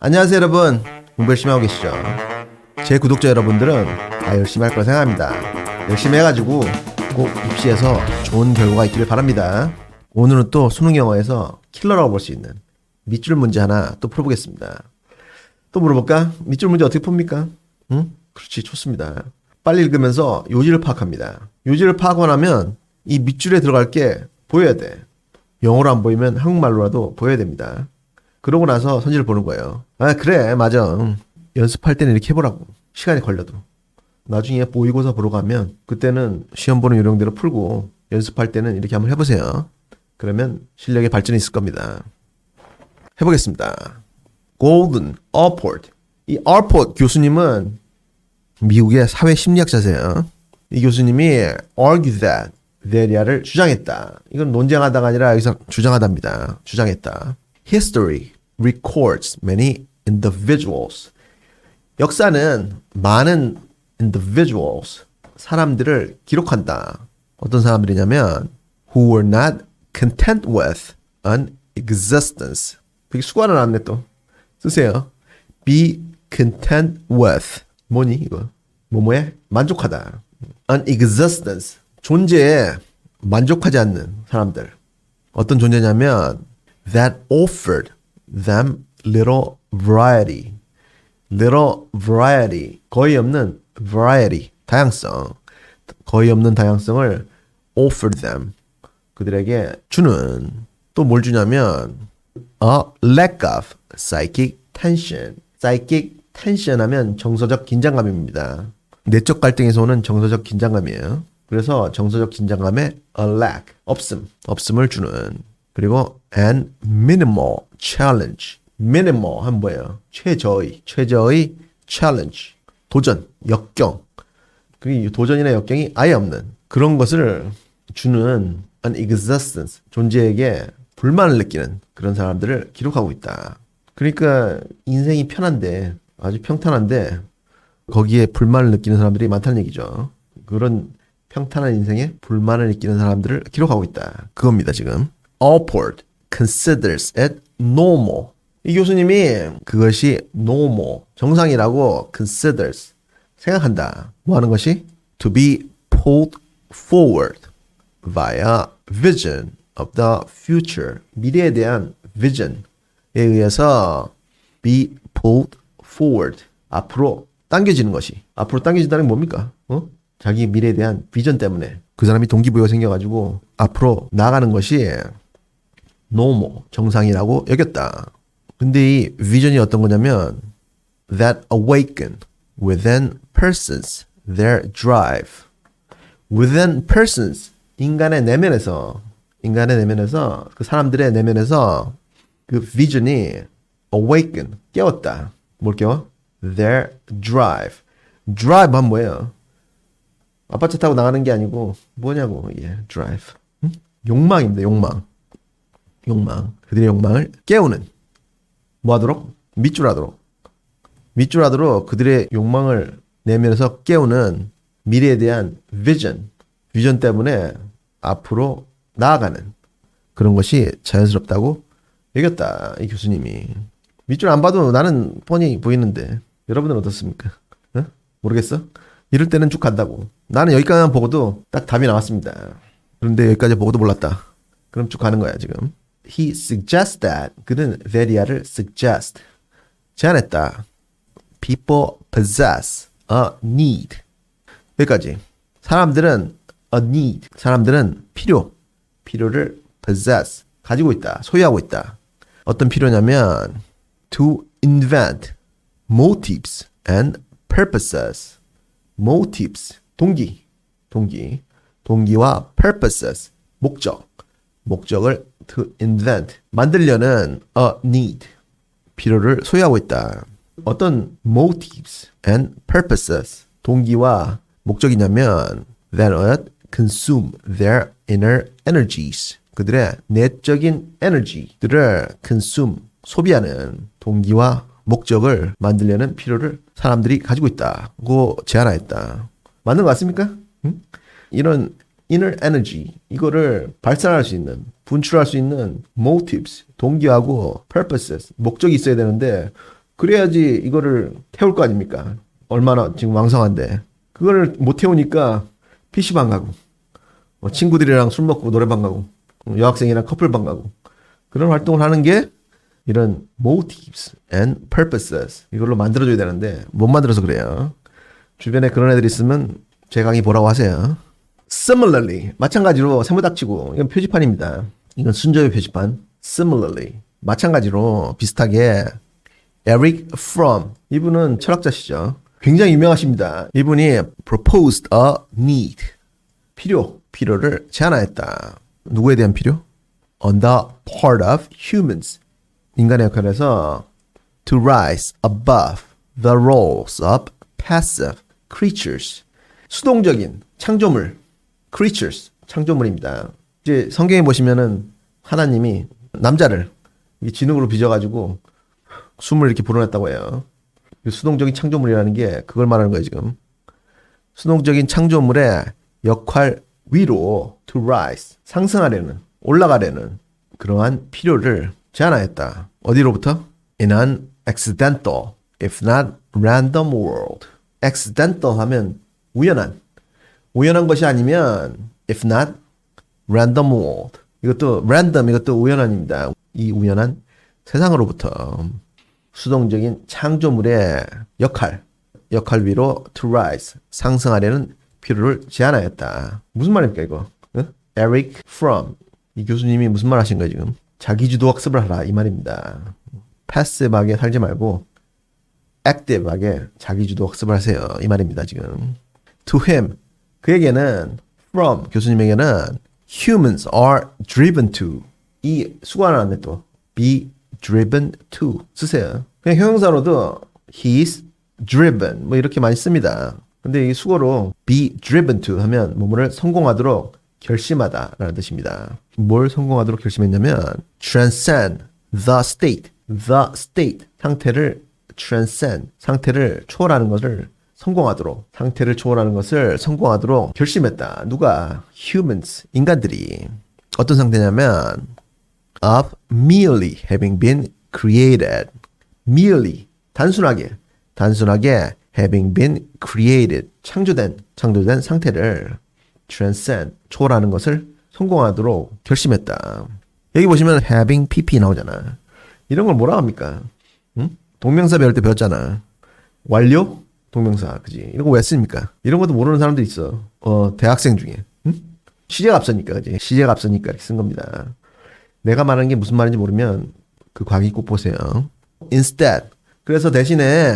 안녕하세요 여러분 공부 열심히 하고 계시죠? 제 구독자 여러분들은 다 열심히 할 거라 생각합니다 열심히 해가지고 꼭 입시에서 좋은 결과가 있기를 바랍니다 오늘은 또 수능 영어에서 킬러라고 볼 수 있는 밑줄 문제 하나 또 풀어보겠습니다 또 물어볼까? 밑줄 문제 어떻게 풉니까? 응? 그렇지 좋습니다 빨리 읽으면서 요지를 파악합니다 요지를 파악하고 나면 이 밑줄에 들어갈 게 보여야 돼 영어로 안 보이면 한국말로라도 보여야 됩니다 그러고 나서 선지를 보는 거예요. 아, 그래, 맞아. 응. 연습할 때는 이렇게 해보라고. 시간이 걸려도. 나중에 모의고사 보러 가면, 그때는 시험 보는 요령대로 풀고, 연습할 때는 이렇게 한번 해보세요. 그러면 실력의 발전이 있을 겁니다. 해보겠습니다. Golden Allport. 이 Allport 교수님은 미국의 사회 심리학자세요. 이 교수님이 argue that, that이야를 주장했다. 이건 논쟁하다가 아니라 여기서 주장하답니다. 주장했다. History records many individuals. 역사는 많은 individuals, 사람들을 기록한다. 어떤 사람들이냐면 who were not content with an existence. 되게 수고하는 안네 또. 쓰세요. be content with. 뭐니 이거? 뭐뭐에 만족하다. an existence. 존재에 만족하지 않는 사람들. 어떤 존재냐면 that offered them little variety. little variety. 거의 없는 variety. 다양성. 거의 없는 다양성을 offered them. 그들에게 주는 또 뭘 주냐면 a lack of psychic tension. psychic tension 하면 정서적 긴장감입니다. 내적 갈등에서 오는 정서적 긴장감이에요. 그래서 정서적 긴장감에 a lack, 없음, 없음을 주는 그리고 an minimal challenge. minimal 한 뭐예요? 최저의, 최저의 challenge. 도전, 역경. 그이 도전이나 역경이 아예 없는 그런 것을 주는 an existence. 존재에게 불만을 느끼는 그런 사람들을 기록하고 있다. 그러니까 인생이 편한데 아주 평탄한데 거기에 불만을 느끼는 사람들이 많다는 얘기죠. 그런 평탄한 인생에 불만을 느끼는 사람들을 기록하고 있다. 그겁니다, 지금. Allport considers it normal. 이 교수님이 그것이 normal, 정상이라고 considers, 생각한다. 뭐 하는 것이? To be pulled forward via vision of the future. 미래에 대한 vision에 의해서 be pulled forward. 앞으로 당겨지는 것이. 앞으로 당겨진다는 게 뭡니까? 어? 자기 미래에 대한 비전 때문에 그 사람이 동기부여가 생겨가지고 앞으로 나가는 것이 normal, 정상이라고 여겼다. 근데 이 비전이 어떤 거냐면 that awaken within persons their drive. within persons 인간의 내면에서 인간의 내면에서 그 사람들의 내면에서 그 비전이 awaken 깨웠다. 뭘 깨워? their drive. drive 하면 뭐예요? 아파트 타고 나가는 게 아니고 뭐냐고 예, drive. 응? 욕망입니다. 욕망. 욕망, 그들의 욕망을 깨우는 뭐 하도록? 밑줄하도록 밑줄하도록 그들의 욕망을 내면에서 깨우는 미래에 대한 비전, 비전 때문에 앞으로 나아가는 그런 것이 자연스럽다고 여겼다 이 교수님이 밑줄 안 봐도 나는 뻔히 보이는데 여러분은 어떻습니까? 어? 모르겠어? 이럴 때는 쭉 간다고 나는 여기까지만 보고도 딱 답이 나왔습니다 그런데 여기까지 보고도 몰랐다 그럼 쭉 가는 거야 지금 he suggests that 그는 that이야를 suggest 제안했다. People possess a need. 여기까지. 사람들은 a need. 사람들은 필요. 필요를 possess. 가지고 있다. 소유하고 있다. 어떤 필요냐면 to invent motives and purposes. motives. 동기. 동기. 동기와 purposes. 목적. 목적을 to invent 만들려는 a need 필요를 소유하고 있다. 어떤 motives and purposes 동기와 목적이냐면 that would consume their inner energies 그들의 내적인 에너지들을 consume 소비하는 동기와 목적을 만들려는 필요를 사람들이 가지고 있다고 제안하였다. 맞는 것 같습니까? 응? 이런 inner energy 이거를 발산할 수 있는 분출할 수 있는 motives 동기하고 purposes 목적이 있어야 되는데 그래야지 이거를 태울 거 아닙니까? 얼마나 지금 왕성한데. 그거를 못 태우니까 PC방 가고, 뭐 친구들이랑 술 먹고 노래방 가고, 여학생이랑 커플방 가고, 그런 활동을 하는 게 이런 motives and purposes 이걸로 만들어줘야 되는데 못 만들어서 그래요. 주변에 그런 애들 있으면 제 강의 보라고 하세요. Similarly 마찬가지로 세모닥치고 이건 표지판입니다. 이건 순저의 표지판. Similarly 마찬가지로 비슷하게 Eric Fromm 이분은 철학자시죠. 굉장히 유명하십니다. 이분이 proposed a need 필요 필요를 제안하였다. 누구에 대한 필요? On the part of humans 인간의 역할에서 to rise above the roles of passive creatures 수동적인 창조물 creatures 창조물입니다. 이제 성경에 보시면은 하나님이 남자를 이 진흙으로 빚어가지고 숨을 이렇게 불어냈다고 해요. 이 수동적인 창조물이라는 게 그걸 말하는 거예요 지금. 수동적인 창조물의 역할 위로 to rise 상승하려는 올라가려는 그러한 필요를 제안하였다. 어디로부터? In an accidental, if not random world. accidental 하면 우연한. 우연한 것이 아니면 if not random world. 이것도 random 이것도 우연한입니다. 이 우연한 세상으로부터 수동적인 창조물의 역할, 역할 위로 to rise, 상승하려는 필요를 제안하였다. 무슨 말입니까 이거? 응? Eric Fromm 이 교수님이 무슨 말 하신 거예요 지금? 자기주도 학습을 하라 이 말입니다. 패시브하게 살지 말고 액티브하게 자기주도 학습을 하세요 이 말입니다 지금. To him 그에게는 from 교수님에게는 humans are driven to 이 수가 나왔네 또 be driven to 쓰세요. 그냥 형용사로도 he is driven 뭐 이렇게 많이 씁니다. 근데 이 수거로 be driven to 하면 뭐뭐를 성공하도록 결심하다라는 뜻입니다. 뭘 성공하도록 결심했냐면 transcend the state, the state 상태를 transcend 상태를 초월하는 것을 성공하도록 상태를 초월하는 것을 성공하도록 결심했다. 누가 humans 인간들이 어떤 상태냐면 of merely having been created merely 단순하게 단순하게 having been created 창조된 창조된 상태를 transcend 초월하는 것을 성공하도록 결심했다. 여기 보시면 having pp 나오잖아. 이런 걸 뭐라 합니까? 응? 동명사 배울 때 배웠잖아. 완료 동명사 그지? 이런 거 왜 씁니까? 이런 것도 모르는 사람도 있어. 어 대학생 중에. 응? 시제가 앞서니까 그지? 시제가 앞서니까 이렇게 쓴 겁니다. 내가 말하는 게 무슨 말인지 모르면 그 과기 꼭 보세요. Instead 그래서 대신에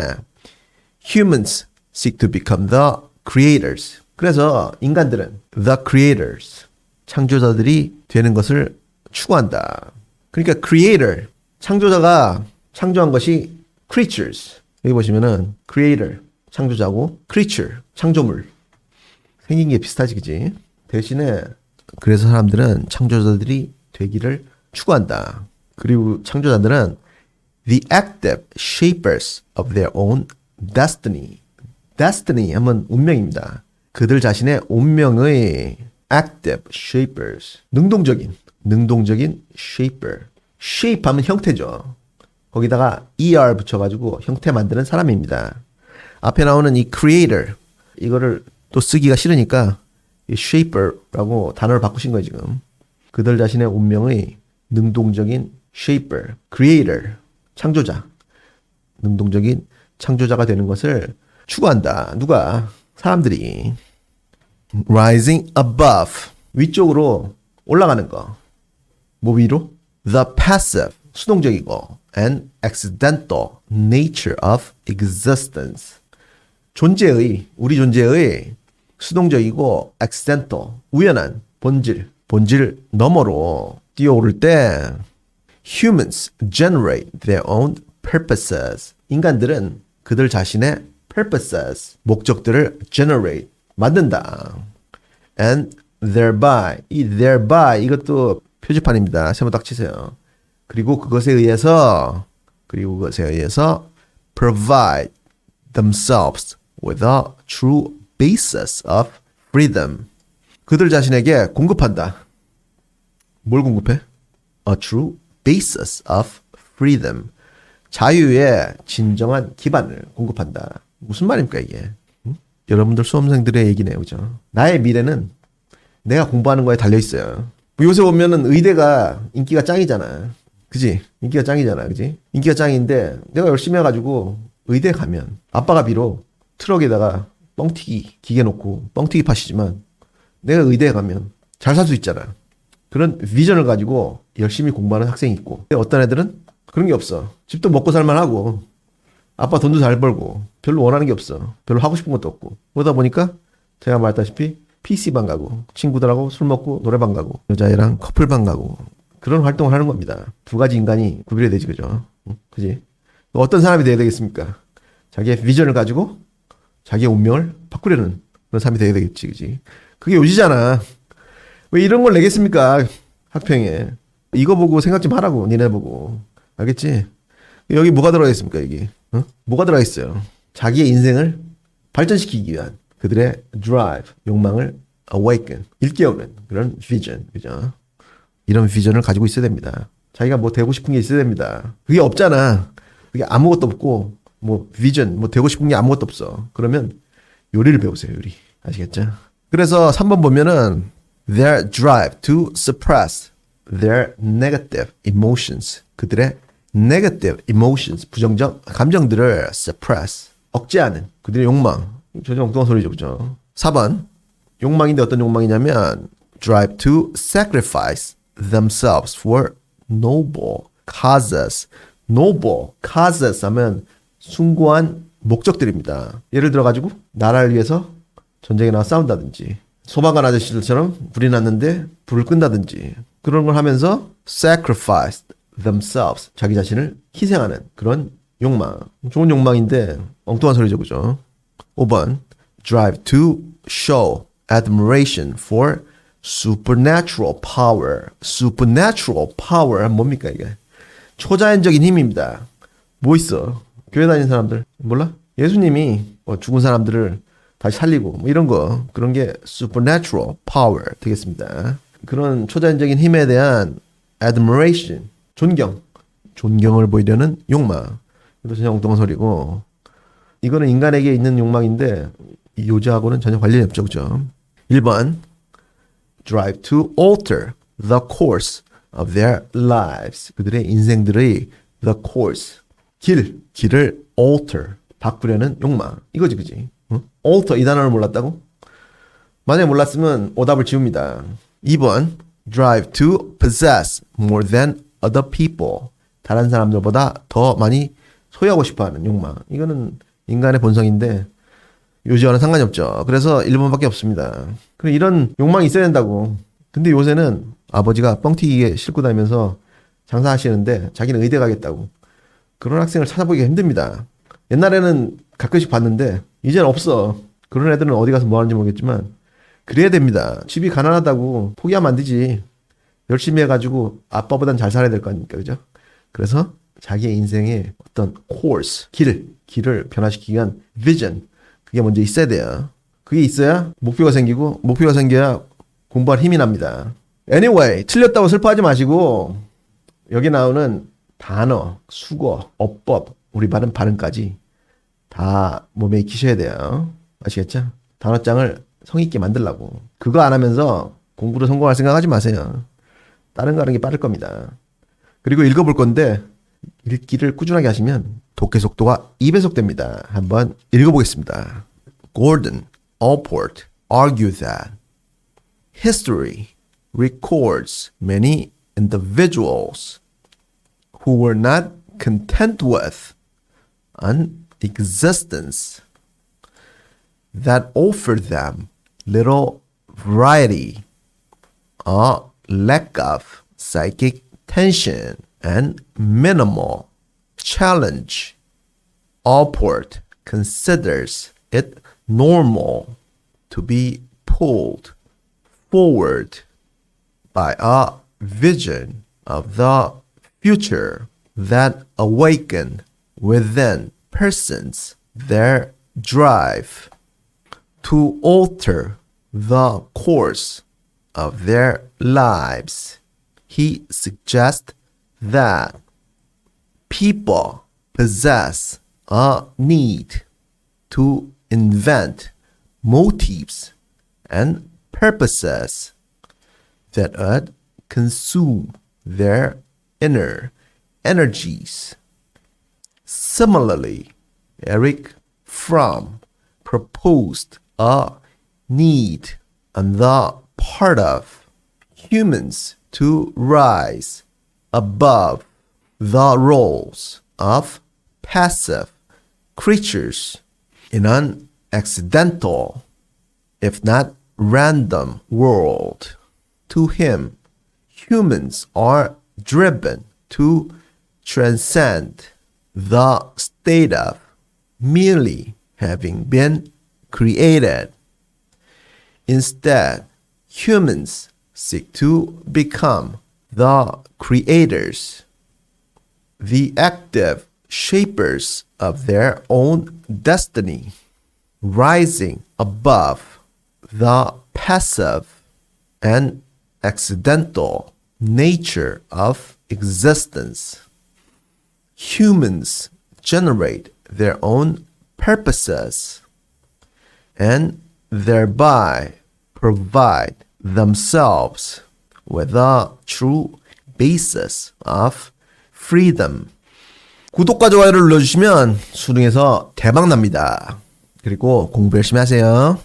humans seek to become the creators. 그래서 인간들은 the creators, 창조자들이 되는 것을 추구한다. 그러니까 creator, 창조자가 창조한 것이 creatures. 여기 보시면은 creator, 창조자고 creature, 창조물. 생긴 게 비슷하지, 그지? 대신에 그래서 사람들은 창조자들이 되기를 추구한다. 그리고 창조자들은 the active shapers of their own destiny. destiny 하면 운명입니다. 그들 자신의 운명의 active shapers. 능동적인, 능동적인 shaper. shape 하면 형태죠. 거기다가 er 붙여가지고 형태 만드는 사람입니다. 앞에 나오는 이 creator. 이거를 또 쓰기가 싫으니까 이 shaper라고 단어를 바꾸신 거예요, 지금. 그들 자신의 운명의 능동적인 shaper, creator, 창조자. 능동적인 창조자가 되는 것을 추구한다. 누가? 사람들이. rising above. 위쪽으로 올라가는 거. 뭐 위로? The passive. 수동적이고 and accidental nature of existence. 존재의, 우리 존재의 수동적이고 accidental, 우연한 본질, 본질 너머로 뛰어오를 때 humans generate their own purposes. 인간들은 그들 자신의 purposes, 목적들을 generate, 만든다. and thereby, 이 thereby 이것도 표지판입니다. 세모 딱 치세요. 그리고 그것에 의해서 그리고 그것에 의해서 provide themselves with a true basis of freedom. 그들 자신에게 공급한다. 뭘 공급해? A true basis of freedom. 자유의 진정한 기반을 공급한다. 무슨 말입니까 이게? 응? 여러분들 수험생들의 얘기네요, 그죠? 나의 미래는 내가 공부하는 거에 달려 있어요. 뭐 요새 보면은 의대가 인기가 짱이잖아. 그지? 인기가 짱이잖아. 그지? 인기가 짱인데 내가 열심히 해가지고 의대 가면 아빠가 비록 트럭에다가 뻥튀기 기계 놓고 뻥튀기 파시지만 내가 의대에 가면 잘 살 수 있잖아. 그런 비전을 가지고 열심히 공부하는 학생이 있고 어떤 애들은 그런 게 없어. 집도 먹고 살만하고 아빠 돈도 잘 벌고 별로 원하는 게 없어. 별로 하고 싶은 것도 없고 그러다 보니까 제가 말했다시피 PC방 가고 친구들하고 술 먹고 노래방 가고 여자애랑 커플방 가고 그런 활동을 하는 겁니다. 두 가지 인간이 구별이 되지 그죠? 응? 그지? 어떤 사람이 돼야 되겠습니까? 자기의 비전을 가지고 자기의 운명을 바꾸려는 그런 사람이 돼야 되겠지, 그지? 그게 요지잖아. 왜 이런 걸 내겠습니까? 학평에. 이거 보고 생각 좀 하라고, 니네 보고. 알겠지? 여기 뭐가 들어가 있습니까, 여기? 어? 뭐가 들어가 있어요? 자기의 인생을 발전시키기 위한 그들의 drive, 욕망을 awaken, 일깨우는 그런 vision, 그죠? 이런 비전을 가지고 있어야 됩니다. 자기가 뭐 되고 싶은 게 있어야 됩니다. 그게 없잖아. 그게 아무것도 없고, 뭐, 비전, 뭐 되고 싶은 게 아무것도 없어. 그러면 요리를 배우세요, 요리. 아시겠죠? 그래서 3번 보면은, their drive to suppress their negative emotions. 그들의 negative emotions, 부정적 감정들을 suppress, 억제하는 그들의 욕망. 전혀 엉뚱한 소리죠, 그죠? 4번, 욕망인데 어떤 욕망이냐면, drive to sacrifice themselves for noble causes. noble causes 하면 숭고한 목적들입니다. 예를 들어 가지고 나라를 위해서 전쟁에 나가 싸운다든지 소방관 아저씨들처럼 불이 났는데 불을 끈다든지 그런 걸 하면서 sacrifice themselves 자기 자신을 희생하는 그런 욕망. 좋은 욕망인데 엉뚱한 소리죠 그죠? 5번 drive to show admiration for supernatural power. supernatural power 뭡니까 이게? 초자연적인 힘입니다. 뭐 있어 교회 다니는 사람들 몰라? 예수님이 뭐 죽은 사람들을 다시 살리고 뭐 이런 거 그런 게 supernatural power 되겠습니다. 그런 초자연적인 힘에 대한 admiration 존경 존경을 보이려는 욕망. 이것도 전혀 엉뚱한 소리고. 이거는 인간에게 있는 욕망인데 이 요지하고는 전혀 관련이 없죠 그죠? 1번 drive to alter the course of their lives. 그들의 인생들의 the course 길 길을 alter 바꾸려는 욕망. 이거지 그지? 응? alter 이 단어를 몰랐다고? 만약에 몰랐으면 오답을 지웁니다. 2번 drive to possess more than other people. 다른 사람들보다 더 많이 소유하고 싶어 하는 욕망. 이거는 인간의 본성인데 요지와는 상관이 없죠. 그래서 1번밖에 없습니다. 그래 이런 욕망이 있어야 된다고. 근데 요새는 아버지가 뻥튀기에 싣고 다니면서 장사하시는데 자기는 의대 가겠다고 그런 학생을 찾아보기가 힘듭니다. 옛날에는 가끔씩 봤는데 이제는 없어. 그런 애들은 어디 가서 뭐 하는지 모르겠지만 그래야 됩니다. 집이 가난하다고 포기하면 안 되지. 열심히 해가지고 아빠보단 잘 살아야 될 거 아닙니까, 그죠? 그래서 자기의 인생의 어떤 course, 길, 길을 변화시키기 위한 vision, 그게 먼저 있어야 돼요. 그게 있어야 목표가 생기고 목표가 생겨야 공부할 힘이 납니다. Anyway, 틀렸다고 슬퍼하지 마시고 여기 나오는 단어, 수거, 어법, 우리 발음 발음까지 다 몸에 익히셔야 돼요. 아시겠죠? 단어장을 성의있게 만들라고. 그거 안 하면서 공부를 성공할 생각하지 마세요. 다른 거 하는 게 빠를 겁니다. 그리고 읽어볼 건데 읽기를 꾸준하게 하시면 독해 속도가 2배속 됩니다. 한번 읽어보겠습니다. Gordon Allport argued that history records many individuals who were not content with an existence that offered them little variety, a lack of psychic tension, and minimal challenge. Allport considers it normal to be pulled forward by a vision of the future that awaken within persons their drive to alter the course of their lives. He suggests that people possess a need to invent motives and purposes that would consume their inner energies. Similarly, Eric Fromm proposed a need on the part of humans to rise above the roles of passive creatures in an accidental, if not random, world. To him, humans are driven to transcend the state of merely having been created. Instead, humans seek to become the creators, the active shapers of their own destiny, rising above the passive and accidental nature of existence. Humans generate their own purposes and thereby provide themselves with a true basis of freedom. 구독과 좋아요를 눌러주시면 수능에서 대박 납니다. 그리고 공부 열심히 하세요.